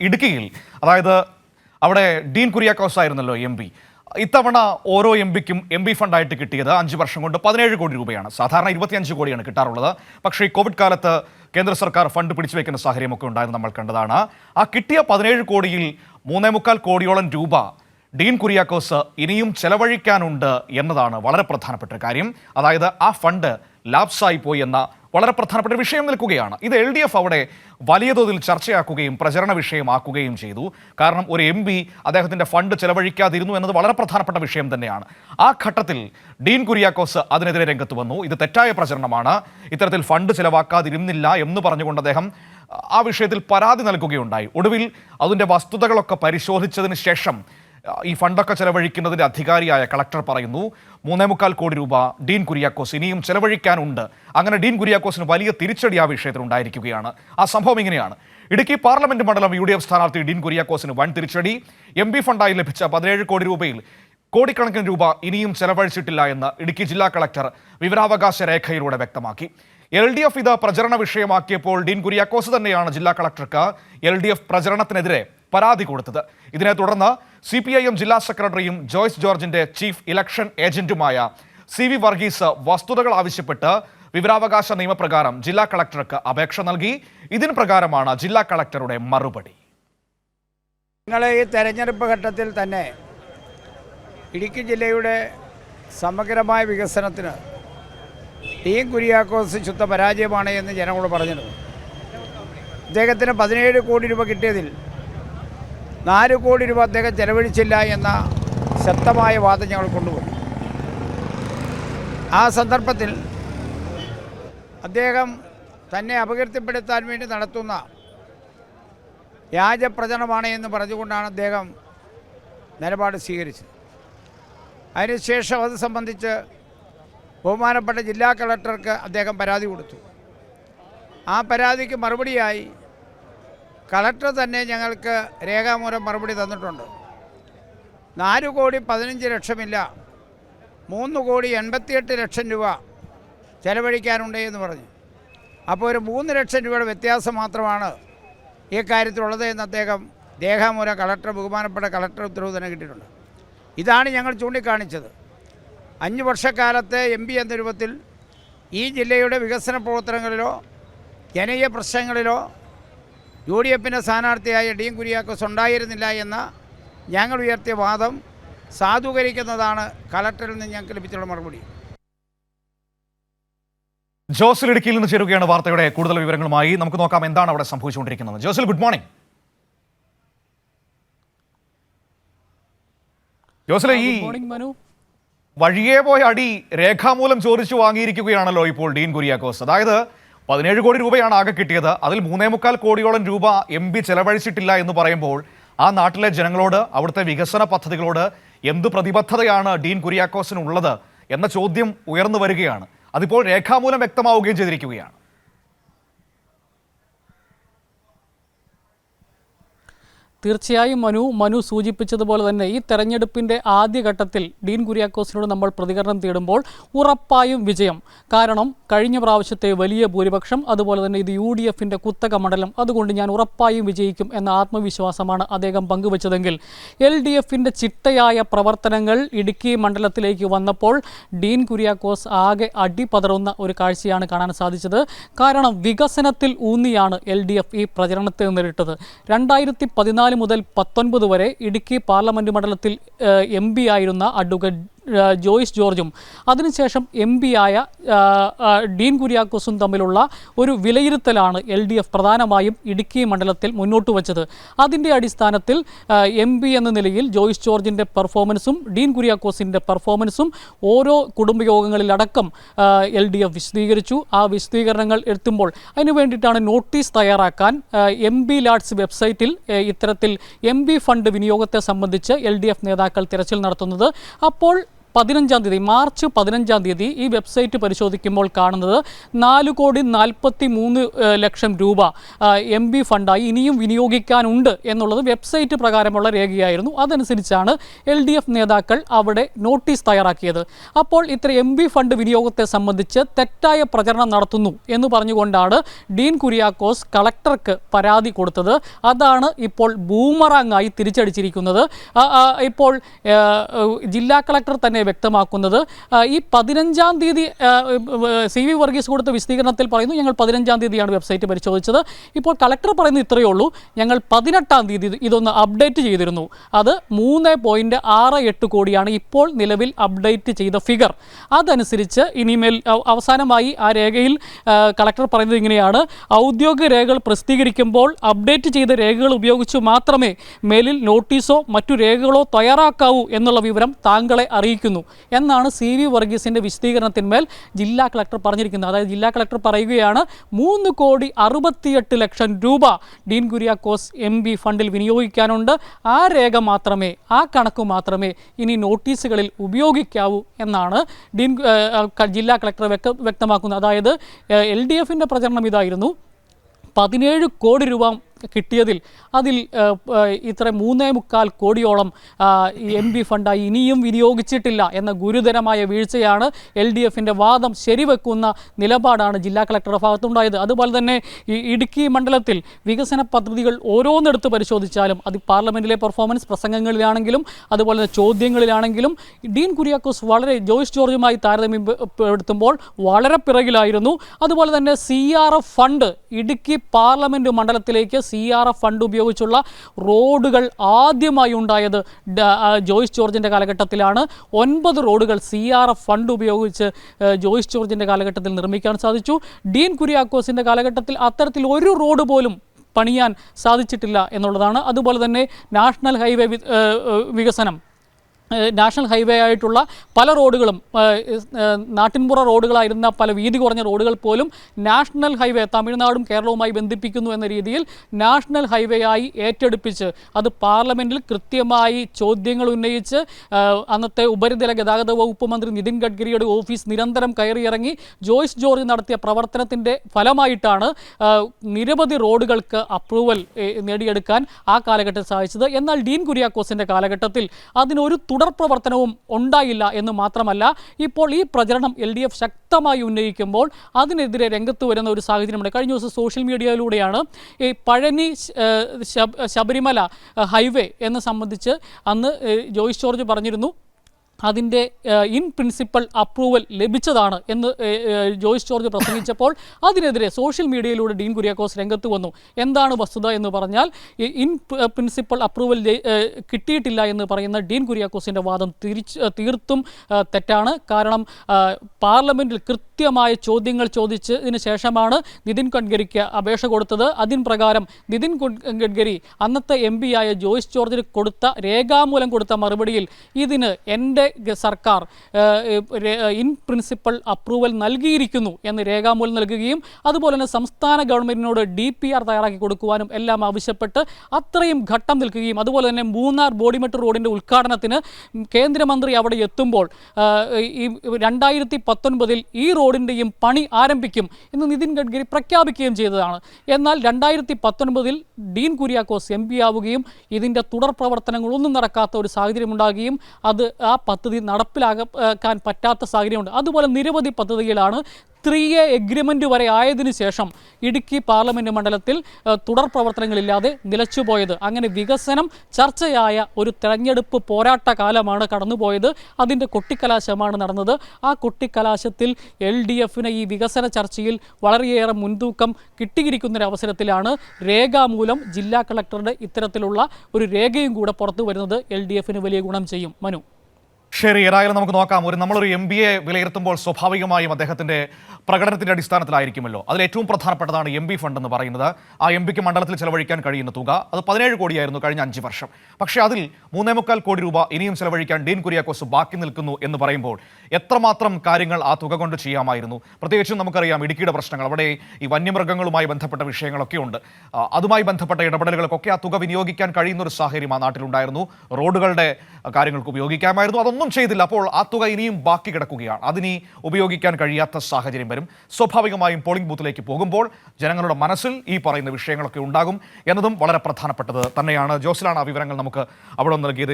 ഇടുക്കിയിൽ. അതായത് അവിടെ ഡീൻ കുര്യാക്കോസ് ആയിരുന്നല്ലോ എം പി. ഇത്തവണ ഓരോ എം പിക്കും എം പി ഫണ്ടായിട്ട് കിട്ടിയത് അഞ്ച് വർഷം കൊണ്ട് പതിനേഴ് കോടി രൂപയാണ്. സാധാരണ ഇരുപത്തിയഞ്ച് കോടിയാണ് കിട്ടാറുള്ളത്. പക്ഷേ ഈ കോവിഡ് കാലത്ത് കേന്ദ്ര സർക്കാർ ഫണ്ട് പിടിച്ചു വയ്ക്കുന്ന സാഹചര്യമൊക്കെ ഉണ്ടായിരുന്നു നമ്മൾ കണ്ടതാണ്. ആ കിട്ടിയ പതിനേഴ് കോടിയിൽ മൂന്നേ മുക്കാൽ കോടിയോളം രൂപ ഡീൻ കുര്യാക്കോസ് ഇനിയും ചെലവഴിക്കാനുണ്ട് എന്നതാണ് വളരെ പ്രധാനപ്പെട്ട കാര്യം. അതായത് ആ ഫണ്ട് ലാപ്സായി പോയി എന്ന വളരെ പ്രധാനപ്പെട്ട വിഷയം നിൽക്കുകയാണ്. ഇത് എൽ ഡി എഫ് അവിടെ വലിയ തോതിൽ ചർച്ചയാക്കുകയും പ്രചരണ വിഷയമാക്കുകയും ചെയ്തു. കാരണം ഒരു എം പി അദ്ദേഹത്തിന്റെ ഫണ്ട് ചെലവഴിക്കാതിരുന്നു എന്നത് വളരെ പ്രധാനപ്പെട്ട വിഷയം തന്നെയാണ്. ആ ഘട്ടത്തിൽ ഡീൻ കുര്യാക്കോസ് അതിനെതിരെ രംഗത്ത് വന്നു. ഇത് തെറ്റായ പ്രചരണമാണ്. ഇത്തരത്തിൽ ഫണ്ട് ചെലവാക്കാതിരുന്നില്ല എന്ന് പറഞ്ഞുകൊണ്ട് അദ്ദേഹം ആ വിഷയത്തിൽ പരാതി നൽകുകയുണ്ടായി. ഒടുവിൽ അതിന്റെ വസ്തുതകളൊക്കെ പരിശോധിച്ചതിന് ശേഷം ഈ ഫണ്ടൊക്കെ ചെലവഴിക്കുന്നതിന്റെ അധികാരിയായ കളക്ടർ പറയുന്നു മൂന്നേ മുക്കാൽ കോടി രൂപ ഡീൻ കുര്യാക്കോസ് ഇനിയും ചെലവഴിക്കാനുണ്ട്. അങ്ങനെ ഡീൻ കുര്യാക്കോസിന് വലിയ തിരിച്ചടി ആ വിഷയത്തിൽ ഉണ്ടായിരിക്കുകയാണ്. ആ സംഭവം ഇങ്ങനെയാണ്. ഇടുക്കി പാർലമെന്റ് മണ്ഡലം യു ഡി എഫ് സ്ഥാനാർത്ഥി ഡീൻ കുര്യാക്കോസിന് വൻ തിരിച്ചടി. എം പി ഫണ്ടായി ലഭിച്ച പതിനേഴ് കോടി രൂപയിൽ കോടിക്കണക്കിന് രൂപ ഇനിയും ചെലവഴിച്ചിട്ടില്ല എന്ന് ഇടുക്കി ജില്ലാ കളക്ടർ വിവരാവകാശ രേഖയിലൂടെ വ്യക്തമാക്കി. എൽ ഡി എഫ് ഇത് പ്രചരണ വിഷയമാക്കിയപ്പോൾ ഡീൻ കുര്യാക്കോസ് തന്നെയാണ് ജില്ലാ കളക്ടർക്ക് എൽ ഡി എഫ് പ്രചരണത്തിനെതിരെ പരാതി കൊടുത്തത്. ഇതിനെ തുടർന്ന് സി പി ഐ എം ജില്ലാ സെക്രട്ടറിയും ജോയ്സ് ജോർജിന്റെ ചീഫ് ഇലക്ഷൻ ഏജന്റുമായ സി വി വർഗീസ് വസ്തുതകൾ ആവശ്യപ്പെട്ട് വിവരാവകാശ നിയമപ്രകാരം ജില്ലാ കളക്ടർക്ക് അപേക്ഷ നൽകി. ഇതിന് പ്രകാരമാണ് ജില്ലാ കളക്ടറുടെ മറുപടി. നിങ്ങൾ ഈ തെരഞ്ഞെടുപ്പ് ഘട്ടത്തിൽ തന്നെ ഇടുക്കി ജില്ലയുടെ സമഗ്രമായ വികസനത്തിന് ടീം കുര്യാക്കോസ് ശുദ്ധ പരാജയമാണ് എന്ന് ജനങ്ങളോട് പറഞ്ഞിരുന്നു. അദ്ദേഹത്തിന് പതിനേഴ് കോടി രൂപ കിട്ടിയതിൽ നാല് കോടി രൂപ അദ്ദേഹം ചെലവഴിച്ചില്ല എന്ന ശക്തമായ വാദം ഞങ്ങൾ കൊണ്ടുപോയി ആ സന്ദർഭത്തിൽ അദ്ദേഹം തന്നെ അപകീർത്തിപ്പെടുത്താൻ വേണ്ടി നടത്തുന്ന വ്യാജപ്രചരണമാണ് എന്ന് പറഞ്ഞുകൊണ്ടാണ് അദ്ദേഹം നിലപാട് സ്വീകരിച്ചത്. അതിനുശേഷം അത് സംബന്ധിച്ച് ബഹുമാനപ്പെട്ട ജില്ലാ കളക്ടർക്ക് അദ്ദേഹം പരാതി കൊടുത്തു. ആ പരാതിക്ക് മറുപടിയായി കളക്ടർ തന്നെ ഞങ്ങൾക്ക് രേഖാമൂലം മറുപടി തന്നിട്ടുണ്ട്. നാല് കോടി പതിനഞ്ച് ലക്ഷമില്ല. മൂന്ന് കോടി എൺപത്തിയെട്ട് ലക്ഷം രൂപ ചെലവഴിക്കാനുണ്ട് എന്ന് പറഞ്ഞു. അപ്പോൾ ഒരു മൂന്ന് ലക്ഷം രൂപയുടെ വ്യത്യാസം മാത്രമാണ് ഈ കാര്യത്തിലുള്ളത് എന്ന് അദ്ദേഹം രേഖാമൂലം കളക്ടർ ബഹുമാനപ്പെട്ട കളക്ടർ ഉത്തരവ് തന്നെ കിട്ടിയിട്ടുണ്ട്. ഇതാണ് ഞങ്ങൾ ചൂണ്ടിക്കാണിച്ചത്. അഞ്ച് വർഷക്കാലത്തെ എം പി എന്ന രൂപത്തിൽ ഈ ജില്ലയുടെ വികസന പ്രവർത്തനങ്ങളിലോ ജനകീയ പ്രശ്നങ്ങളിലോ യു ഡി എഫിന്റെ സ്ഥാനാർത്ഥിയായ ഡീൻ കുര്യാക്കോസ് ഉണ്ടായിരുന്നില്ല എന്ന ഞങ്ങൾ ഉയർത്തിയ വാദം സാധൂകരിക്കുന്നതാണ് കലക്ടറിൽ നിന്ന് ഞങ്ങൾക്ക് ലഭിച്ചുള്ള മറുപടി. ജോസിൽ ഇടുക്കിയിൽ നിന്ന് ചേരുകയാണ് വാർത്തയുടെ കൂടുതൽ വിവരങ്ങളുമായി. നമുക്ക് നോക്കാം എന്താണ് അവിടെ സംഭവിച്ചുകൊണ്ടിരിക്കുന്നത്. ജോസിൽ ഗുഡ് മോർണിംഗ്. ജോസിലെ ഈ വഴിയേ മനു. വഴിയെ പോയ അടി രേഖാമൂലം ചോദിച്ചു വാങ്ങിയിരിക്കുകയാണല്ലോ ഇപ്പോൾ ഡീൻ കുര്യാക്കോസ്. അതായത് പതിനേഴ് കോടി രൂപയാണ് ആകെ കിട്ടിയത്. അതിൽ മൂന്നേ മുക്കാൽ കോടിയോളം രൂപ എം പി ചെലവഴിച്ചിട്ടില്ല എന്ന് പറയുമ്പോൾ ആ നാട്ടിലെ ജനങ്ങളോട് അവിടുത്തെ വികസന പദ്ധതികളോട് എന്ത് പ്രതിബദ്ധതയാണ് ഡീൻ കുര്യാക്കോസിനുള്ളത് എന്ന ചോദ്യം ഉയർന്നു വരികയാണ്. അതിപ്പോൾ രേഖാമൂലം വ്യക്തമാവുകയും ചെയ്തിരിക്കുകയാണ്. തീർച്ചയായും മനു മനു സൂചിപ്പിച്ചതുപോലെ തന്നെ ഈ തെരഞ്ഞെടുപ്പിന്റെ ആദ്യഘട്ടത്തിൽ ഡീൻ കുര്യാക്കോസിനോട് നമ്മൾ പ്രതികരണം തേടുമ്പോൾ ഉറപ്പായും വിജയം. കാരണം കഴിഞ്ഞ പ്രാവശ്യത്തെ വലിയ ഭൂരിപക്ഷം അതുപോലെ തന്നെ ഇത് യു ഡി എഫിന്റെ കുത്തക മണ്ഡലം അതുകൊണ്ട് ഞാൻ ഉറപ്പായും വിജയിക്കും എന്ന ആത്മവിശ്വാസമാണ് അദ്ദേഹം പങ്കുവച്ചതെങ്കിൽ. എൽ ഡി എഫിന്റെ ചിട്ടയായ പ്രവർത്തനങ്ങൾ ഇടുക്കി മണ്ഡലത്തിലേക്ക് വന്നപ്പോൾ ഡീൻ കുര്യാക്കോസ് ആകെ അടിപതറുന്ന ഒരു കാഴ്ചയാണ് കാണാൻ സാധിച്ചത്. കാരണം വികസനത്തിൽ ഊന്നിയാണ് എൽ ഡി എഫ് ഈ പ്രചരണത്തെ നേരിട്ടത്. രണ്ടായിരത്തി പതിനാല് മുതൽ പത്തൊൻപത് വരെ ഇടുക്കി പാർലമെന്റ് മണ്ഡലത്തിൽ എം ആയിരുന്ന അഡ്വക്കേറ്റ് ജോയ്സ് ജോർജും. അതിനുശേഷം എം പി ആയ ഡീൻ കുര്യാക്കോസും തമ്മിലുള്ള ഒരു വിലയിരുത്തലാണ് എൽ ഡി എഫ് പ്രധാനമായും ഇടുക്കി മണ്ഡലത്തിൽ മുന്നോട്ട് വച്ചത്. അതിന്റെ അടിസ്ഥാനത്തിൽ എം പി എന്ന നിലയിൽ ജോയിസ് ജോർജിന്റെ പെർഫോമൻസും ഡീൻ കുര്യാക്കോസിന്റെ പെർഫോമൻസും ഓരോ കുടുംബയോഗങ്ങളിലടക്കം എൽ ഡി എഫ് വിശദീകരിച്ചു. ആ വിശദീകരണങ്ങൾ എത്തുമ്പോൾ അതിനു വേണ്ടിയിട്ടാണ് നോട്ടീസ് തയ്യാറാക്കാൻ എം ബി ലാഡ്സ് വെബ്സൈറ്റിൽ ഇത്തരത്തിൽ എം ബി ഫണ്ട് വിനിയോഗത്തെ സംബന്ധിച്ച് എൽ ഡി എഫ് നേതാക്കൾ തിരച്ചിൽ നടത്തുന്നത്. അപ്പോൾ പതിനഞ്ചാം തീയതി മാർച്ച് പതിനഞ്ചാം തീയതി ഈ വെബ്സൈറ്റ് പരിശോധിക്കുമ്പോൾ കാണുന്നത് നാല് കോടി നാൽപ്പത്തി മൂന്ന് ലക്ഷം രൂപ എം ബി ഫണ്ടായി ഇനിയും വിനിയോഗിക്കാനുണ്ട് എന്നുള്ളത് വെബ്സൈറ്റ് പ്രകാരമുള്ള രേഖയായിരുന്നു. അതനുസരിച്ചാണ് എൽ ഡി എഫ് നേതാക്കൾ അവിടെ നോട്ടീസ് തയ്യാറാക്കിയത്. അപ്പോൾ ഇത്ര എം ബി ഫണ്ട് വിനിയോഗത്തെ സംബന്ധിച്ച് തെറ്റായ പ്രചരണം നടത്തുന്നു എന്ന് പറഞ്ഞുകൊണ്ടാണ് ഡീൻ കുര്യാക്കോസ് കളക്ടർക്ക് പരാതി കൊടുത്തത്. അതാണ് ഇപ്പോൾ ബൂമറാങ്ങായി തിരിച്ചടിച്ചിരിക്കുന്നത്. ഇപ്പോൾ ജില്ലാ കളക്ടർ തന്നെ വ്യക്തമാക്കുന്നത്. ഈ പതിനഞ്ചാം തീയതി സി വി വർഗീസ് കൊടുത്ത വിശദീകരണത്തിൽ പറയുന്നു ഞങ്ങൾ പതിനഞ്ചാം തീയതിയാണ് വെബ്സൈറ്റ് പരിശോധിച്ചത്. ഇപ്പോൾ കളക്ടർ പറയുന്നത് ഇത്രയേ ഉള്ളൂ. ഞങ്ങൾ പതിനെട്ടാം തീയതി ഇതൊന്ന് അപ്ഡേറ്റ് ചെയ്തിരുന്നു. അത് മൂന്ന് പോയിന്റ് ആറ് എട്ട് കോടിയാണ് ഇപ്പോൾ നിലവിൽ അപ്ഡേറ്റ് ചെയ്ത ഫിഗർ. അതനുസരിച്ച് ഇനിമേൽ അവ- അവസാനമായി ആ രേഖയിൽ കളക്ടർ പറയുന്നത് ഇങ്ങനെയാണ്. ഔദ്യോഗിക രേഖകൾ പ്രസിദ്ധീകരിക്കുമ്പോൾ അപ്ഡേറ്റ് ചെയ്ത രേഖകൾ ഉപയോഗിച്ച് മാത്രമേ മേലിൽ നോട്ടീസോ മറ്റു രേഖകളോ തയ്യാറാക്കാവൂ എന്നുള്ള വിവരം താങ്കളെ അറിയിക്കുന്നു. എന്നാണ് സി വി വർഗീസിന്റെ വിശദീകരണത്തിന്മേൽ ജില്ലാ കളക്ടർ പറഞ്ഞിരിക്കുന്നത്. അതായത് ജില്ലാ കളക്ടർ പറയുകയാണ് മൂന്ന് കോടി അറുപത്തിയെട്ട് ലക്ഷം രൂപ ഡീൻ കുര്യാക്കോസ് എം ബി ഫണ്ടിൽ വിനിയോഗിക്കാനുണ്ട്. ആ രേഖ മാത്രമേ ആ കണക്ക് മാത്രമേ ഇനി നോട്ടീസുകളിൽ ഉപയോഗിക്കാവൂ എന്നാണ് ഡീൻ ജില്ലാ കളക്ടർ വ്യക്ത വ്യക്തമാക്കുന്നത്. അതായത് എൽ ഡി എഫിന്റെ പ്രചരണം ഇതായിരുന്നു. പതിനേഴ് കോടി രൂപ കിട്ടിയതിൽ അതിൽ ഇത്ര മൂന്നേ മുക്കാൽ കോടിയോളം എം പി ഫണ്ടായി ഇനിയും വിനിയോഗിച്ചിട്ടില്ല എന്ന ഗുരുതരമായ വീഴ്ചയാണ് എൽ ഡി എഫിന്റെ വാദം ശരിവെക്കുന്ന നിലപാടാണ് ജില്ലാ കളക്ടറുടെ ഭാഗത്തുണ്ടായത്. അതുപോലെ തന്നെ ഈ ഇടുക്കി മണ്ഡലത്തിൽ വികസന പദ്ധതികൾ ഓരോന്നെടുത്ത് പരിശോധിച്ചാലും അത് പാർലമെന്റിലെ പെർഫോമൻസ് പ്രസംഗങ്ങളിലാണെങ്കിലും അതുപോലെ തന്നെ ചോദ്യങ്ങളിലാണെങ്കിലും ഡീൻ കുര്യാക്കോസ് വളരെ ജോയിസ് ജോർജുമായി താരതമ്യപ്പെടുത്തുമ്പോൾ വളരെ പിറകിലായിരുന്നു. അതുപോലെ തന്നെ C R F fund Idukki parliament മണ്ഡലത്തിലേക്ക് C R F fund ഉപയോഗിച്ചുള്ള റോഡുകൾ ആദ്യമായി ഉണ്ടായത് ജോയിസ് ജോർജിന്റെ കാലഘട്ടത്തിലാണ്. ഒൻപത് റോഡുകൾ സി ആർ എഫ് ഫണ്ട് ഉപയോഗിച്ച് ജോയിസ് ജോർജിന്റെ കാലഘട്ടത്തിൽ നിർമ്മിക്കാൻ സാധിച്ചു. ഡീൻ കുര്യാക്കോസിന്റെ കാലഘട്ടത്തിൽ അത്തരത്തിൽ ഒരു റോഡ് പോലും പണിയാൻ സാധിച്ചിട്ടില്ല എന്നുള്ളതാണ്. അതുപോലെ തന്നെ നാഷണൽ ഹൈവേ വികസനം. നാഷണൽ ഹൈവേ ആയിട്ടുള്ള പല റോഡുകളും നാട്ടിൻപുറ റോഡുകളായിരുന്ന പല വീതി കുറഞ്ഞ റോഡുകൾ പോലും നാഷണൽ ഹൈവേ തമിഴ്നാടും കേരളവുമായി ബന്ധിപ്പിക്കുന്നു എന്ന രീതിയിൽ നാഷണൽ ഹൈവേ ആയി ഏറ്റെടുപ്പിച്ച് അത് പാർലമെന്റിൽ കൃത്യമായി ചോദ്യങ്ങൾ ഉന്നയിച്ച് അന്നത്തെ ഉപരിതല ഗതാഗത വകുപ്പ് മന്ത്രി നിതിൻ ഗഡ്കരിയുടെ ഓഫീസ് നിരന്തരം കയറിയിറങ്ങി ജോയ്സ് ജോർജ് നടത്തിയ പ്രവർത്തനത്തിന്റെ ഫലമായിട്ടാണ് നിരവധി റോഡുകൾക്ക് അപ്രൂവൽ നേടിയെടുക്കാൻ ആ കാലഘട്ടത്തിൽ സാധിച്ചത്. എന്നാൽ ഡീൻ കുര്യാക്കോസിന്റെ കാലഘട്ടത്തിൽ അതിനൊരു തുടർ പ്രവർത്തനവും ഉണ്ടായില്ല എന്ന് മാത്രമല്ല ഇപ്പോൾ ഈ പ്രചരണം എൽ ഡി എഫ് ശക്തമായി ഉന്നയിക്കുമ്പോൾ അതിനെതിരെ രംഗത്ത് വരുന്ന ഒരു സാഹചര്യമുണ്ട്. കഴിഞ്ഞ ദിവസം സോഷ്യൽ മീഡിയയിലൂടെയാണ് ഈ പഴനി ശബരിമല ഹൈവേ എന്ന് സംബന്ധിച്ച് അന്ന് ജോയ്സ് ജോർജ് പറഞ്ഞിരുന്നു. അതിന്റെ ഇൻ പ്രിൻസിപ്പൽ അപ്രൂവൽ ലഭിച്ചതാണ് എന്ന് ഏഹ്, ജോർജ് പ്രസംഗിച്ചപ്പോൾ അതിനെതിരെ സോഷ്യൽ മീഡിയയിലൂടെ ഡീൻ കുര്യാക്കോസ് രംഗത്ത് വന്നു. എന്താണ് വസ്തുത എന്ന് പറഞ്ഞാൽ ഇൻ പ്ര- പ്രിൻസിപ്പൽ അപ്രൂവൽ കിട്ടിയിട്ടില്ല എന്ന് പറയുന്ന ഡീൻ കുര്യാക്കോസിന്റെ വാദം തിരിച്ച് തീർത്തും തെറ്റാണ്. കാരണം പാർലമെന്റിൽ കൃത്യമായ ചോദ്യങ്ങൾ ചോദിച്ചതിന് ശേഷമാണ് നിതിൻ ഗഡ്കരിക്ക് അപേക്ഷ കൊടുത്തത്. അതിൻ പ്രകാരം നിതിൻ ഗഡ്- ഗഡ്കരി അന്നത്തെ എം ആയ ജോയിസ് ജോർജിന് കൊടുത്ത രേഖാമൂലം കൊടുത്ത മറുപടിയിൽ ഇതിന് എന്റെ സർക്കാർ ഇൻ പ്രിൻസിപ്പൾ അപ്രൂവൽ നൽകിയിരിക്കുന്നു എന്ന് രേഖാമൂലം നൽകുകയും അതുപോലെ തന്നെ സംസ്ഥാന ഗവൺമെന്റിനോട് ഡി പി ആർ തയ്യാറാക്കി കൊടുക്കുവാനും എല്ലാം ആവശ്യപ്പെട്ട് അത്രയും ഘട്ടം നിൽക്കുകയും അതുപോലെ തന്നെ മൂന്നാർ ബോഡിമെട്ട് റോഡിന്റെ ഉദ്ഘാടനത്തിന് കേന്ദ്രമന്ത്രി അവിടെ എത്തുമ്പോൾ ഈ രണ്ടായിരത്തി പത്തൊൻപതിൽ ഈ റോഡിന്റെയും പണി ആരംഭിക്കും എന്ന് നിതിൻ ഗഡ്കരി പ്രഖ്യാപിക്കുകയും ചെയ്തതാണ്. എന്നാൽ രണ്ടായിരത്തി പത്തൊൻപതിൽ ഡീൻ കുര്യാക്കോസ് എം പി ആവുകയും ഇതിന്റെ തുടർ പ്രവർത്തനങ്ങളൊന്നും നടക്കാത്ത ഒരു സാഹചര്യം ഉണ്ടാകുകയും അത് ആ പദ്ധതി നടപ്പിലാക്കാൻ പറ്റാത്ത സാഹചര്യമുണ്ട്. അതുപോലെ നിരവധി പദ്ധതികളാണ് ത്രീ എ എഗ്രിമെന്റ് വരെ ആയതിനു ശേഷം ഇടുക്കി പാർലമെന്റ് മണ്ഡലത്തിൽ തുടർ പ്രവർത്തനങ്ങളില്ലാതെ നിലച്ചുപോയത്. അങ്ങനെ വികസനം ചർച്ചയായ ഒരു തെരഞ്ഞെടുപ്പ് പോരാട്ട കാലമാണ് കടന്നുപോയത്. അതിന്റെ കൊട്ടിക്കലാശമാണ് നടന്നത്. ആ കൊട്ടിക്കലാശത്തിൽ എൽ ഡി എഫിന് ഈ വികസന ചർച്ചയിൽ വളരെയേറെ മുൻതൂക്കം കിട്ടിയിരിക്കുന്നൊരവസരത്തിലാണ് രേഖാമൂലം ജില്ലാ കളക്ടറുടെ ഇത്തരത്തിലുള്ള ഒരു രേഖയും കൂടെ പുറത്തു വരുന്നത് എൽ ഡി എഫിന് വലിയ ഗുണം ചെയ്യും. മനു. ശരി ഏതായാലും നമുക്ക് നോക്കാം. ഒരു നമ്മളൊരു എം ബി എ വിലയിരുത്തുമ്പോൾ സ്വാഭാവികമായും അദ്ദേഹത്തിന്റെ പ്രകടനത്തിന്റെ അടിസ്ഥാനത്തിലായിരിക്കുമല്ലോ. അതിൽ ഏറ്റവും പ്രധാനപ്പെട്ടതാണ് എം ബി ഫണ്ട് എന്ന് പറയുന്നത്. ആ എം പിക്ക് മണ്ഡലത്തിൽ ചെലവഴിക്കാൻ കഴിയുന്ന തുക. അത് പതിനേഴ് കോടിയായിരുന്നു കഴിഞ്ഞ അഞ്ച് വർഷം. പക്ഷേ അതിൽ മൂന്നേ മുക്കാൽ കോടി രൂപ ഇനിയും ചെലവഴിക്കാൻ ഡീൻ കുര്യാക്കോസ് ബാക്കി നിൽക്കുന്നു എന്ന് പറയുമ്പോൾ എത്രമാത്രം കാര്യങ്ങൾ ആ തുക കൊണ്ട് ചെയ്യാമായിരുന്നു? പ്രത്യേകിച്ചും നമുക്കറിയാം ഇടുക്കിയുടെ പ്രശ്നങ്ങൾ. അവിടെ ഈ വന്യമൃഗങ്ങളുമായി ബന്ധപ്പെട്ട വിഷയങ്ങളൊക്കെ ഉണ്ട്. അതുമായി ബന്ധപ്പെട്ട ഇടപെടലുകൾക്കൊക്കെ ആ തുക വിനിയോഗിക്കാൻ കഴിയുന്ന ഒരു സാഹചര്യം ആ നാട്ടിലുണ്ടായിരുന്നു. റോഡുകളുടെ കാര്യങ്ങൾക്ക് ഉപയോഗിക്കാമായിരുന്നു. അതൊന്നും ഒന്നും ചെയ്തില്ല. അപ്പോൾ ആ തുക ഇനിയും ബാക്കി കിടക്കുകയാണ്. അതിനി ഉപയോഗിക്കാൻ കഴിയാത്ത സാഹചര്യം വരും. സ്വാഭാവികമായും പോളിംഗ് ബൂത്തിലേക്ക് പോകുമ്പോൾ ജനങ്ങളുടെ മനസ്സിൽ ഈ പറയുന്ന വിഷയങ്ങളൊക്കെ ഉണ്ടാകും എന്നതും വളരെ പ്രധാനപ്പെട്ടത് തന്നെയാണ്. ജോസിലാണ് ആ വിവരങ്ങൾ നമുക്ക് അവിടെ നൽകിയത്.